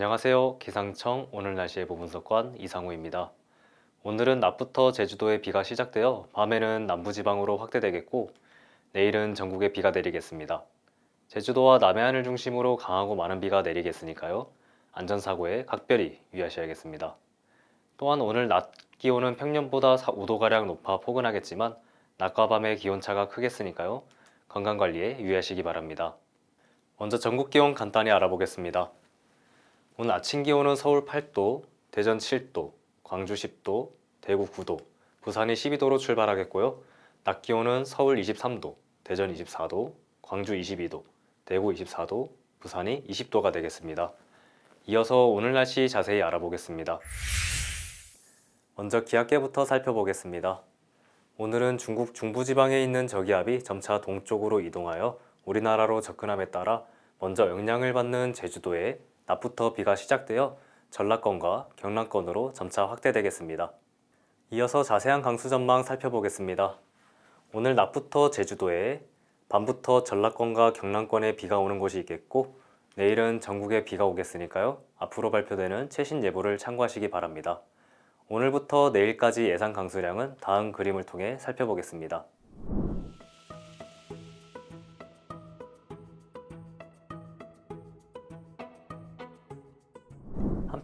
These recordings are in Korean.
안녕하세요. 기상청 오늘 날씨의 보분석관 이상우입니다. 오늘은 낮부터 제주도에 비가 시작되어 밤에는 남부지방으로 확대되겠고 내일은 전국에 비가 내리겠습니다. 제주도와 남해안을 중심으로 강하고 많은 비가 내리겠으니까요. 안전사고에 각별히 유의하셔야겠습니다. 또한 오늘 낮 기온은 평년보다 5도가량 높아 포근하겠지만 낮과 밤의 기온차가 크겠으니까요. 건강관리에 유의하시기 바랍니다. 먼저 전국 기온 간단히 알아보겠습니다. 오늘 아침 기온은 서울 8도, 대전 7도, 광주 10도, 대구 9도, 부산이 12도로 출발하겠고요. 낮 기온은 서울 23도, 대전 24도, 광주 22도, 대구 24도, 부산이 20도가 되겠습니다. 이어서 오늘 날씨 자세히 알아보겠습니다. 먼저 기압계부터 살펴보겠습니다. 오늘은 중국 중부지방에 있는 저기압이 점차 동쪽으로 이동하여 우리나라로 접근함에 따라 먼저 영향을 받는 제주도에 낮부터 비가 시작되어 전라권과 경남권으로 점차 확대되겠습니다. 이어서 자세한 강수 전망 살펴보겠습니다. 오늘 낮부터 제주도에 밤부터 전라권과 경남권에 비가 오는 곳이 있겠고 내일은 전국에 비가 오겠으니까요. 앞으로 발표되는 최신 예보를 참고하시기 바랍니다. 오늘부터 내일까지 예상 강수량은 다음 그림을 통해 살펴보겠습니다.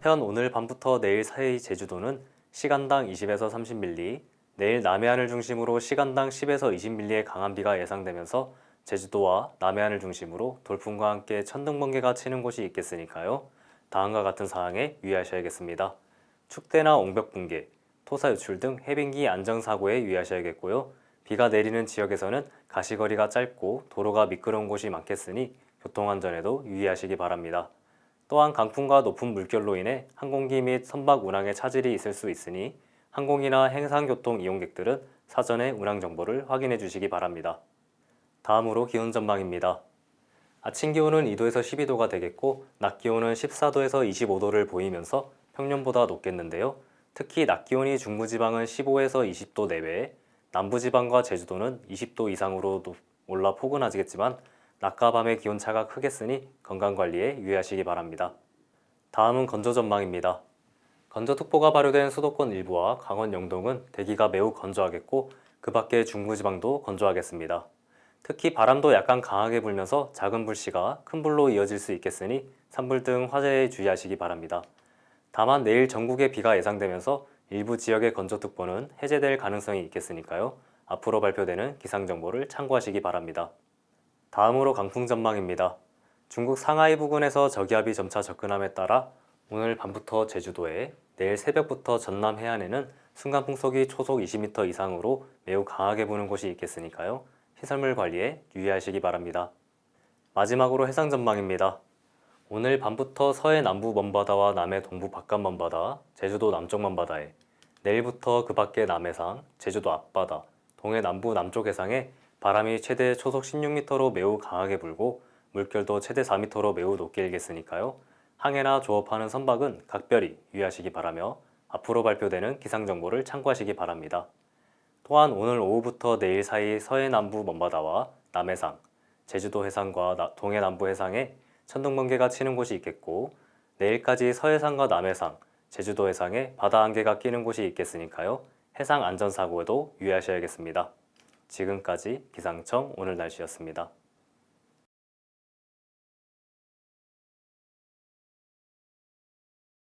한편 오늘 밤부터 내일 사이 제주도는 시간당 20에서 30mm, 내일 남해안을 중심으로 시간당 10에서 20mm의 강한 비가 예상되면서 제주도와 남해안을 중심으로 돌풍과 함께 천둥 번개가 치는 곳이 있겠으니까요. 다음과 같은 사항에 유의하셔야겠습니다. 축대나 옹벽 붕괴, 토사 유출 등 해빙기 안전 사고에 유의하셔야겠고요. 비가 내리는 지역에서는 가시거리가 짧고 도로가 미끄러운 곳이 많겠으니 교통 안전에도 유의하시기 바랍니다. 또한 강풍과 높은 물결로 인해 항공기 및 선박 운항에 차질이 있을 수 있으니 항공이나 해상교통 이용객들은 사전에 운항 정보를 확인해 주시기 바랍니다. 다음으로 기온 전망입니다. 아침 기온은 2도에서 12도가 되겠고 낮 기온은 14도에서 25도를 보이면서 평년보다 높겠는데요. 특히 낮 기온이 중부지방은 15에서 20도 내외, 남부지방과 제주도는 20도 이상으로 올라 포근하지겠지만 낮과 밤의 기온차가 크겠으니 건강관리에 유의하시기 바랍니다. 다음은 건조 전망입니다. 건조특보가 발효된 수도권 일부와 강원 영동은 대기가 매우 건조하겠고 그 밖의 중부지방도 건조하겠습니다. 특히 바람도 약간 강하게 불면서 작은 불씨가 큰 불로 이어질 수 있겠으니 산불 등 화재에 주의하시기 바랍니다. 다만 내일 전국에 비가 예상되면서 일부 지역의 건조특보는 해제될 가능성이 있겠으니까요. 앞으로 발표되는 기상정보를 참고하시기 바랍니다. 다음으로 강풍 전망입니다. 중국 상하이 부근에서 저기압이 점차 접근함에 따라 오늘 밤부터 제주도에 내일 새벽부터 전남 해안에는 순간 풍속이 초속 20m 이상으로 매우 강하게 부는 곳이 있겠으니까요. 시설물 관리에 유의하시기 바랍니다. 마지막으로 해상 전망입니다. 오늘 밤부터 서해 남부 먼바다와 남해 동부 바깥 먼바다, 제주도 남쪽 먼바다에 내일부터 그 밖의 남해상, 제주도 앞바다, 동해 남부 남쪽 해상에 바람이 최대 초속 16m로 매우 강하게 불고 물결도 최대 4m로 매우 높게 일겠으니까요. 항해나 조업하는 선박은 각별히 유의하시기 바라며 앞으로 발표되는 기상 정보를 참고하시기 바랍니다. 또한 오늘 오후부터 내일 사이 서해 남부 먼바다와 남해상, 제주도 해상과 동해 남부 해상에 천둥 번개가 치는 곳이 있겠고 내일까지 서해상과 남해상, 제주도 해상에 바다 안개가 끼는 곳이 있겠으니까요. 해상 안전 사고에도 유의하셔야겠습니다. 지금까지 기상청 오늘 날씨였습니다.